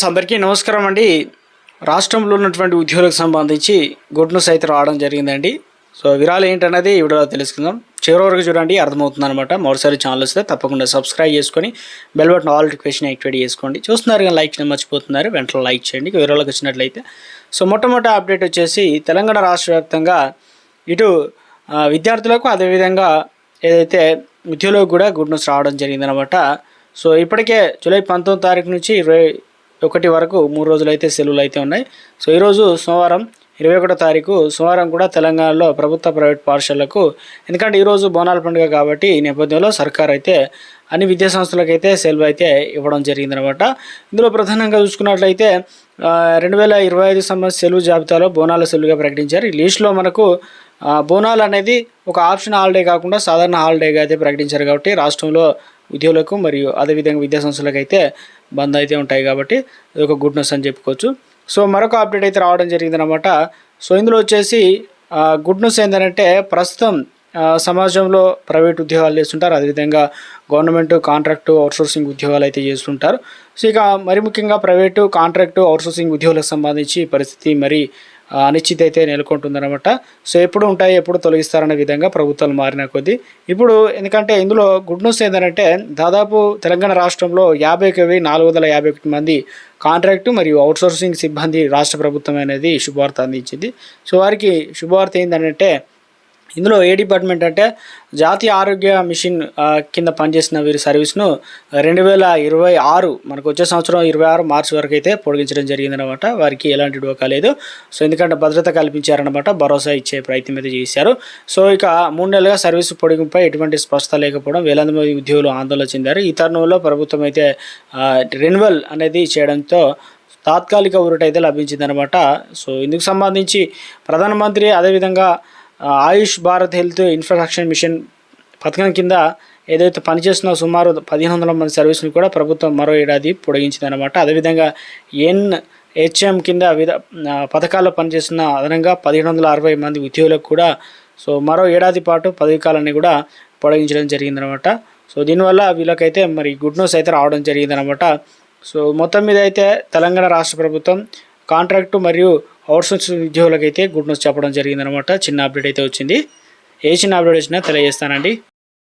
అందరికీ నమస్కారం అండి. రాష్ట్రంలో ఉన్నటువంటి ఉద్యోగులకు సంబంధించి గుడ్ న్యూస్ అయితే రావడం జరిగిందండి. సో వివరాలు ఏంటనేది ఈ వీడియోలో తెలుసుకుందాం. చివరి వరకు చూడండి అర్థమవుతుంది అనమాట మరోసారి ఛానల్ వస్తే తప్పకుండా సబ్స్క్రైబ్ చేసుకొని bell button all question activate చేసుకోండి. చూస్తున్నారు కానీ లైక్ మర్చిపోతున్నారు. వెంటనే లైక్ చేయండి. వివరాలకు వచ్చినట్లయితే. సో మొట్టమొదటి అప్డేట్ వచ్చేసి తెలంగాణ రాష్ట్ర వ్యాప్తంగా ఇటు విద్యార్థులకు అదేవిధంగా ఏదైతే ఉద్యోగులకు కూడా గుడ్ న్యూస్ రావడం జరిగిందనమాట సో ఇప్పటికే జూలై పంతొమ్మిది తారీఖు నుంచి ఇరవై ఒకటి వరకు మూడు రోజులు అయితే సెలవులు అయితే ఉన్నాయి. సో ఈరోజు సోమవారం ఇరవై ఒకటో తారీఖు సోమవారం కూడా తెలంగాణలో ప్రభుత్వ ప్రైవేట్ పాఠశాలలకు ఎందుకంటే ఈరోజు బోనాల పండుగ కాబట్టి ఈ నేపథ్యంలో సర్కార్ అయితే అన్ని విద్యా అయితే సెలవు అయితే ఇవ్వడం జరిగిందనమాట. ఇందులో ప్రధానంగా చూసుకున్నట్లయితే రెండు వేల ఇరవై ఐదు సంవత్సర సెలవు జాబితాలో బోనాల సెలవుగా ప్రకటించారు. ఈ లిస్టులో మనకు బోనాలు అనేది ఒక ఆప్షన్ హాలిడే కాకుండా సాధారణ హాలిడేగా అయితే ప్రకటించారు కాబట్టి రాష్ట్రంలో ఉద్యోగులకు మరియు అదేవిధంగా విద్యా సంస్థలకు అయితే బంద్ అయితే ఉంటాయి కాబట్టి ఇది ఒక గుడ్ న్యూస్ అని చెప్పుకోవచ్చు. సో మరొక అప్డేట్ అయితే రావడం జరిగిందనమాట సో ఇందులో వచ్చేసి గుడ్ న్యూస్ ఏంటంటే ప్రస్తుతం సమాజంలో ప్రైవేట్ ఉద్యోగాలు చేస్తుంటారు. అదేవిధంగా గవర్నమెంట్ కాంట్రాక్టు అవుట్సోర్సింగ్ ఉద్యోగాలు అయితే చేస్తుంటారు. సో ఇక మరి ముఖ్యంగా ప్రైవేటు కాంట్రాక్టు అవుట్సోర్సింగ్ ఉద్యోగులకు సంబంధించి పరిస్థితి మరి అనిశ్చిత అయితే నెలకొంటుందన్నమాట. సో ఎప్పుడు ఉంటాయి ఎప్పుడు తొలగిస్తారనే విధంగా ప్రభుత్వాలు మారిన కొద్దీ. ఇప్పుడు ఎందుకంటే ఇందులో గుడ్ న్యూస్ ఏంటంటే దాదాపు తెలంగాణ రాష్ట్రంలో యాభై వెయ్యి నాలుగు వందల యాభై ఒకటి మంది కాంట్రాక్టు మరియు అవుట్సోర్సింగ్ సిబ్బంది రాష్ట్ర ప్రభుత్వం అనేది శుభవార్త అందించింది. సో వారికి శుభవార్త ఏంటంటే ఇందులో ఏ డిపార్ట్మెంట్ అంటే జాతీయ ఆరోగ్య మిషన్ కింద పనిచేసిన వీరి సర్వీస్ను రెండు వేల ఇరవై ఆరు మనకు వచ్చే సంవత్సరం ఇరవై ఆరు మార్చి వరకు అయితే పొడిగించడం జరిగిందనమాట వారికి ఎలాంటి డోకా లేదు. సో ఎందుకంటే భద్రత కల్పించారనమాట భరోసా ఇచ్చే ప్రయత్నం అయితే చేశారు. సో ఇక మూడు నెలలుగా సర్వీసు పొడిగింపై ఎటువంటి స్పష్టత లేకపోవడం వేలాది మంది ఉద్యోగులు ఆందోళన చెందారు. ఈ తరుణంలో ప్రభుత్వం అయితే రెన్యువల్ అనేది చేయడంతో తాత్కాలిక ఊరటైతే లభించిందనమాట సో ఇందుకు సంబంధించి ప్రధానమంత్రి అదేవిధంగా Ayush Bharat health infrastructure mission పథకం కింద ఏదైతే పనిచేస్తున్న సుమారు పదిహేను వందల మంది సర్వీసులు కూడా ప్రభుత్వం మరో ఏడాది పొడిగించిందనమాట అదేవిధంగా ఎన్ హెచ్ఎం కింద విధ పథకాల్లో పనిచేస్తున్న అదనంగా పదిహేను వందల అరవై మంది ఉద్యోగులకు కూడా సో మరో ఏడాది పాటు పదవి కాలాన్ని కూడా పొడిగించడం జరిగిందనమాట సో దీనివల్ల వీళ్ళకైతే మరి గుడ్ న్యూస్ అయితే రావడం జరిగిందనమాట సో మొత్తం మీద అయితే తెలంగాణ రాష్ట్ర ప్రభుత్వం కాంట్రాక్టు మరియు అవుట్సోర్స్ ఉద్యోగులకైతే గుడ్ న్యూస్ చెప్పడం జరిగిందనమాట. చిన్న అప్డేట్ అయితే వచ్చింది. ఏ చిన్న అప్డేట్ వచ్చినా తెలియజేస్తానండి.